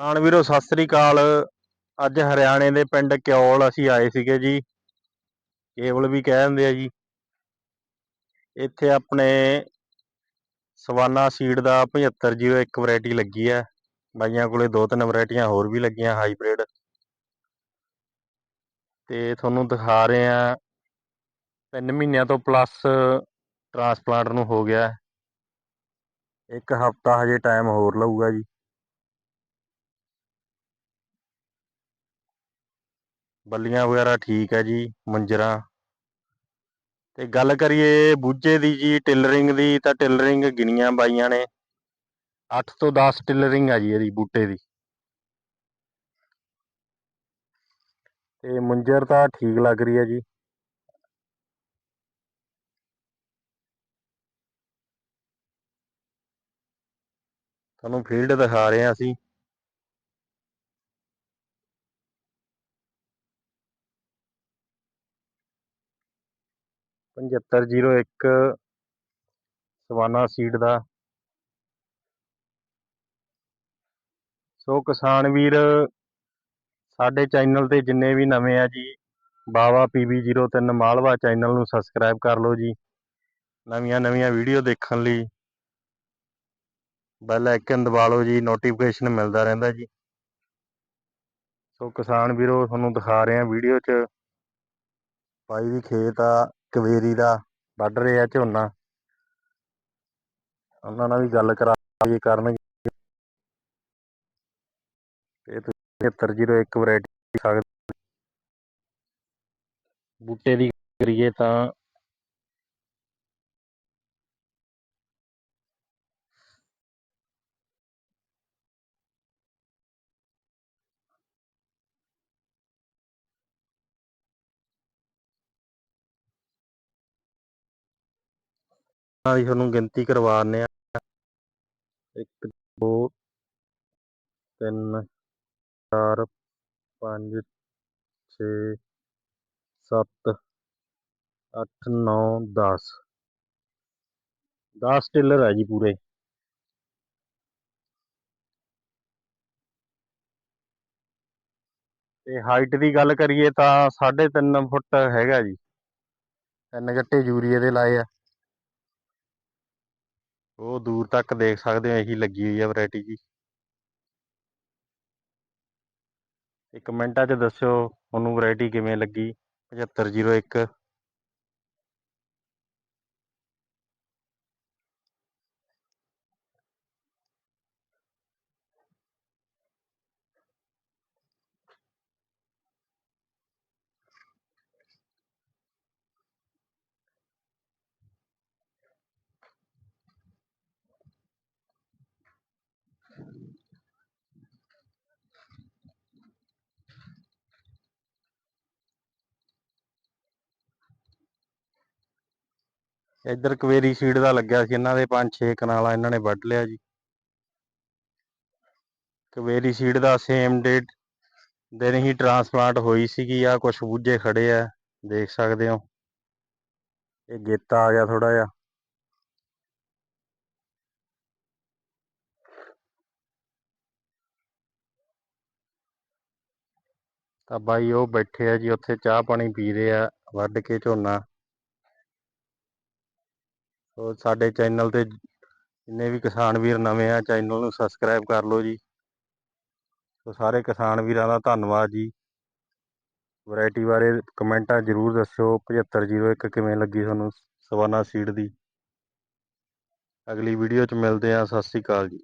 ਆਣ ਵੀਰੋ, ਸਤਿ ਸ੍ਰੀ ਅਕਾਲ। ਅੱਜ ਹਰਿਆਣੇ ਦੇ ਪਿੰਡ ਕਿਉਲ ਅਸੀਂ ਆਏ ਸੀਗੇ ਜੀ। ਕੇਵਲ ਵੀ ਕਹਿ ਦਿੰਦੇ ਆ ਜੀ। ਇੱਥੇ ਆਪਣੇ ਸਵਾਨਾ ਸੀਡ ਦਾ 7501 ਵੈਰਾਈਟੀ ਲੱਗੀ ਹੈ ਬਾਈਆਂ ਕੋਲੇ ਦੋ ਤਿੰਨ ਵੈਰਾਈਟੀਆਂ ਹੋਰ ਵੀ ਲੱਗੀਆਂ ਹਾਈਬ੍ਰਿਡ। ਤੇ ਤੁਹਾਨੂੰ ਦਿਖਾ ਰਹੇ ਆ 3 ਮਹੀਨਿਆਂ ਤੋਂ ਪਲੱਸ ਟਰਾਂਸਪਲਾਂਟ ਨੂੰ ਹੋ ਗਿਆ। ਇੱਕ ਹਫਤਾ ਹਜੇ ਟਾਈਮ ਹੋਰ ਲਊਗਾ ਜੀ। ਬੱਲੀਆਂ ਵਗੈਰਾ ਠੀਕ ਹੈ ਜੀ, ਮੰਜਰਾ। ਤੇ ਗੱਲ ਕਰੀਏ ਬੂਝੇ ਦੀ ਜੀ, ਟਿਲਰਿੰਗ ਦੀ, ਤਾਂ ਟਿਲਰਿੰਗ ਗਿਣੀਆਂ ਬਾਈਆਂ ਨੇ। 8 ਤੋਂ 10 ਟਿਲਰਿੰਗ ਆ ਜੀ ਇਹਦੀ, ਬੂਟੇ ਦੀ। ਤੇ ਮੁੰਜਰ ਤਾਂ ਠੀਕ ਲੱਗ ਰਹੀ ਹੈ ਜੀ। ਤੁਹਾਨੂੰ ਫੀਲਡ ਦਿਖਾ ਰਹੇ ਹਾਂ ਅਸੀਂ। ਪੰਝੱਤਰ ਜੀਰੋ ਇੱਕ ਸਵਾਨਾ ਸੀਡ ਦਾ। ਸੋ ਕਿਸਾਨ ਵੀਰ, ਸਾਡੇ ਚੈਨਲ ਤੇ ਜਿੰਨੇ ਵੀ ਨਵੇਂ ਆ ਜੀ, ਬਾਵਾ PB03 ਮਾਲਵਾ ਚੈਨਲ ਨੂੰ ਸਬਸਕ੍ਰਾਈਬ ਕਰ ਲਓ ਜੀ। ਨਵੀਆਂ ਨਵੀਆਂ ਵੀਡੀਓ ਦੇਖਣ ਲਈ ਬੈਲ ਆਈਕਨ ਦਬਾ ਲਓ ਜੀ, ਨੋਟੀਫਿਕੇਸ਼ਨ ਮਿਲਦਾ ਰਹਿੰਦਾ ਜੀ। ਸੋ ਕਿਸਾਨ ਵੀਰੋ, ਤੁਹਾਨੂੰ ਦਿਖਾ ਰਹੇ ਆ ਵੀਡੀਓ 'ਚ। ਪਾਈ ਵੀ ਖੇਤ ਆ। ਕਵੇਰੀ ਦਾ ਵੱਢ ਰਿਹਾ ਝੋਨਾ। ਉਹਨਾਂ ਨਾਲ ਵੀ ਗੱਲ ਕਰਾ ਜੀ ਕਰਨਗੇ। ਤੇ ਤੁਸੀਂ 7301 ਵੈਰਾਈਟੀ ਸਕਦੇ ਬੂਟੇ ਦੀ ਕਰੀਏ ਤਾਂ ਦੀ ਤੁਹਾਨੂੰ ਗਿਣਤੀ ਕਰਵਾਉਂਦੇ ਆ 1 2 3 4 5 6 7 8 9 10 10 ਟਿਲਰ ਹੈ ਜੀ ਪੂਰੇ। ਤੇ ਹਾਈਟ ਦੀ ਗੱਲ ਕਰੀਏ ਤਾਂ 3.5 ਫੁੱਟ ਹੈਗਾ ਜੀ। ਤਿੰਨ ਗੱਟੇ ਯੂਰੀਏ ਦੇ ਲਾਏ ਆ। ਉਹ ਦੂਰ ਤੱਕ ਦੇਖ ਸਕਦੇ ਹੋ, ਇਹੀ ਲੱਗੀ ਹੋਈ ਆ ਵੈਰਾਈਟੀ ਜੀ। ਤੇ ਕਮੈਂਟਾਂ 'ਚ ਦੱਸਿਓ ਤੁਹਾਨੂੰ ਵੈਰਾਈਟੀ ਕਿਵੇਂ ਲੱਗੀ? 7501 ਇੱਧਰ ਕਵੇਰੀ ਸੀਡ ਦਾ ਲੱਗਿਆ ਸੀ, ਇਹਨਾਂ ਦੇ 5-6 ਕਨਾਲਾ ਇਹਨਾਂ ਨੇ ਵੱਢ ਲਿਆ ਜੀ। ਕਵੇਰੀ ਸੀਡ ਦਾ ਸੇਮ ਡੇਟ ਦਿਨ ਹੀ ਟਰਾਂਸਪਲਾਂਟ ਹੋਈ ਸੀਗੀ ਆ ਕੁਝ ਬੂਝੇ ਖੜੇ ਆ, ਦੇਖ ਸਕਦੇ ਹੋ। ਇਹ ਗੇਤਾ ਆ ਗਿਆ ਥੋੜਾ ਜਿਹਾ। ਤਾਂ ਬਾਈ ਉਹ ਬੈਠੇ ਆ ਜੀ, ਉੱਥੇ ਚਾਹ ਪਾਣੀ ਪੀ ਰਹੇ ਆ, ਵੱਢ ਕੇ ਝੋਨਾ। ਸੋ ਸਾਡੇ ਚੈਨਲ ਤੇ ਜਿੰਨੇ ਵੀ ਕਿਸਾਨ ਵੀਰ ਨਵੇਂ ਆ ਚੈਨਲ ਨੂੰ ਸਬਸਕ੍ਰਾਈਬ ਕਰ ਲਓ ਜੀ। ਸੋ ਸਾਰੇ ਕਿਸਾਨ ਵੀਰਾਂ ਦਾ ਧੰਨਵਾਦ ਜੀ। ਵੈਰਾਈਟੀ ਬਾਰੇ ਕਮੈਂਟਾਂ ਜ਼ਰੂਰ ਦੱਸਿਓ 7501 ਕਿਵੇਂ ਲੱਗੀ ਤੁਹਾਨੂੰ ਸਵਾਨਾ ਸੀਡ ਦੀ। ਅਗਲੀ ਵੀਡੀਓ 'ਚ ਮਿਲਦੇ ਆ ਸਤਿ ਸ੍ਰੀ ਅਕਾਲ ਜੀ।